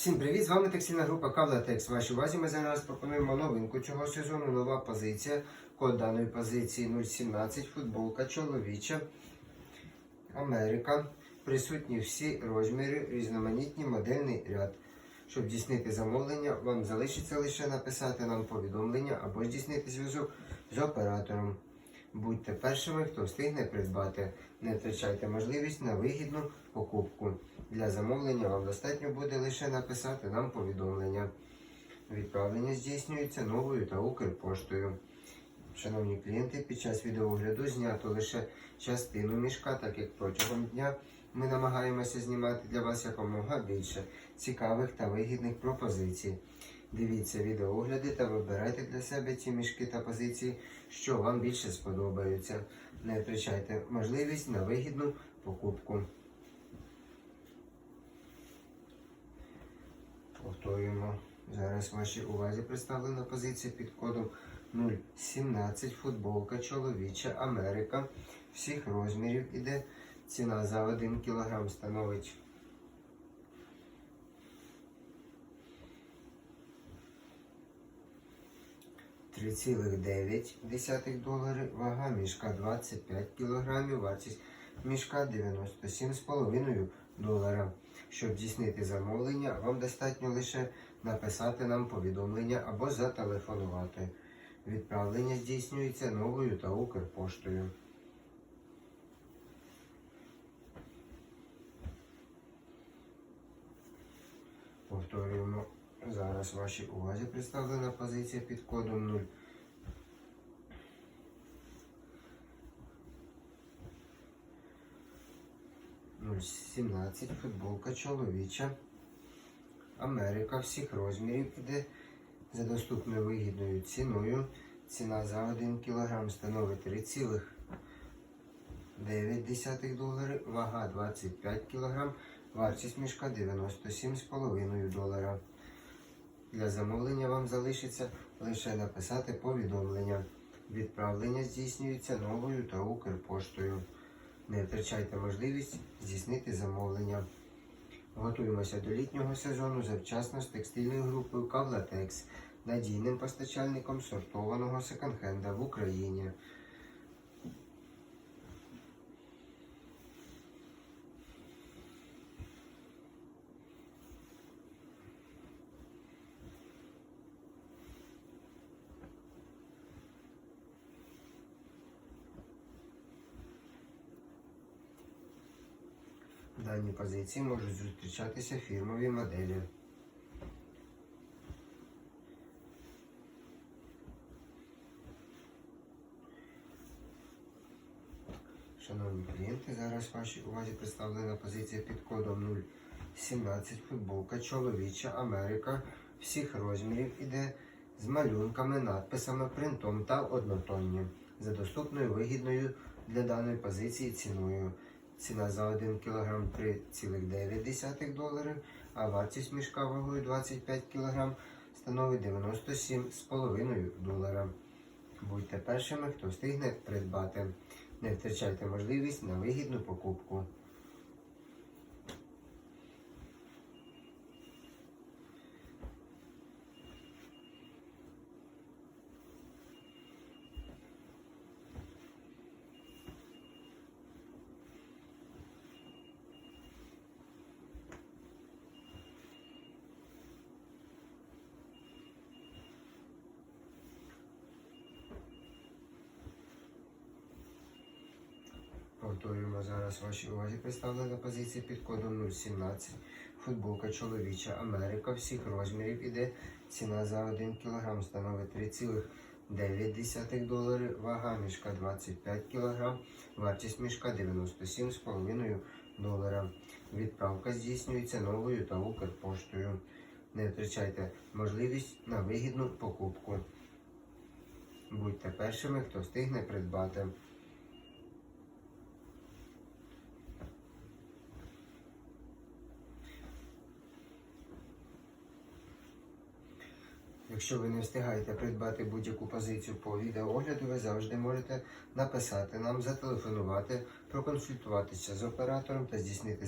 Всім привіт! З вами таксійна група Кавлатекс. Вашій увазі ми зараз пропонуємо новинку цього сезону. Нова позиція. Код даної позиції 017, футболка чоловіча. Америка. Присутні всі розміри, різноманітні модельний ряд. Щоб здійснити замовлення, вам залишиться лише написати нам повідомлення або здійснити зв'язок з оператором. Будьте першими, хто встигне придбати. Не втрачайте можливість на вигідну покупку. Для замовлення вам достатньо буде лише написати нам повідомлення. Відправлення здійснюється новою та Укрпоштою. Шановні клієнти, під час відеогляду знято лише частину мішка, так як протягом дня ми намагаємося знімати для вас якомога більше цікавих та вигідних пропозицій. Дивіться відеоогляди та вибирайте для себе ті мішки та позиції, що вам більше сподобаються. Не втрачайте можливість на вигідну покупку. Повторюємо. Зараз вашій увазі представлена позиція під кодом 017 футболка чоловіча Америка. Всіх розмірів іде. Ціна за 1 кг становить 3,9 долари, вага мішка 25 кг, вартість мішка 97,5 долара. Щоб здійснити замовлення, вам достатньо лише написати нам повідомлення або зателефонувати. Відправлення здійснюється новою та Укрпоштою. Повторюємо. Зараз вашій увазі представлена позиція під кодом 0. 017 футболка чоловіча. Америка всіх розмірів іде за доступною вигідною ціною. Ціна за 1 кг становить 3,9 долари, вага 25 кг, вартість мішка 97,5 долара. Для замовлення вам залишиться лише написати повідомлення. Відправлення здійснюється новою та Укрпоштою. Не втрачайте можливість здійснити замовлення. Готуємося до літнього сезону завчасно з текстильною групою Кавлатекс, надійним постачальником сортованого секонд-хенда в Україні. В даній позиції можуть зустрічатися фірмові моделі. Шановні клієнти, зараз вашій увазі представлена позиція під кодом 017 футболка чоловіча Америка всіх розмірів іде з малюнками, надписами, принтом та однотонні за доступною вигідною для даної позиції ціною. Ціна за 1 кг 3,9 доларів, а вартість мішка вагою 25 кг становить 97,5 долара. Будьте першими, хто встигне придбати. Не втрачайте можливість на вигідну покупку. Повторюємо зараз вашій увазі представлена позиція під кодом 017. Футболка чоловіча Америка всіх розмірів іде. Ціна за 1 кг становить 3,9 долари, вага мішка 25 кг, вартість мішка 97,5 долара. Відправка здійснюється новою та Укрпоштою. Не втрачайте можливість на вигідну покупку. Будьте першими, хто встигне придбати. Якщо ви не встигаєте придбати будь-яку позицію по відеоогляду, ви завжди можете написати нам, зателефонувати, проконсультуватися з оператором та здійснити.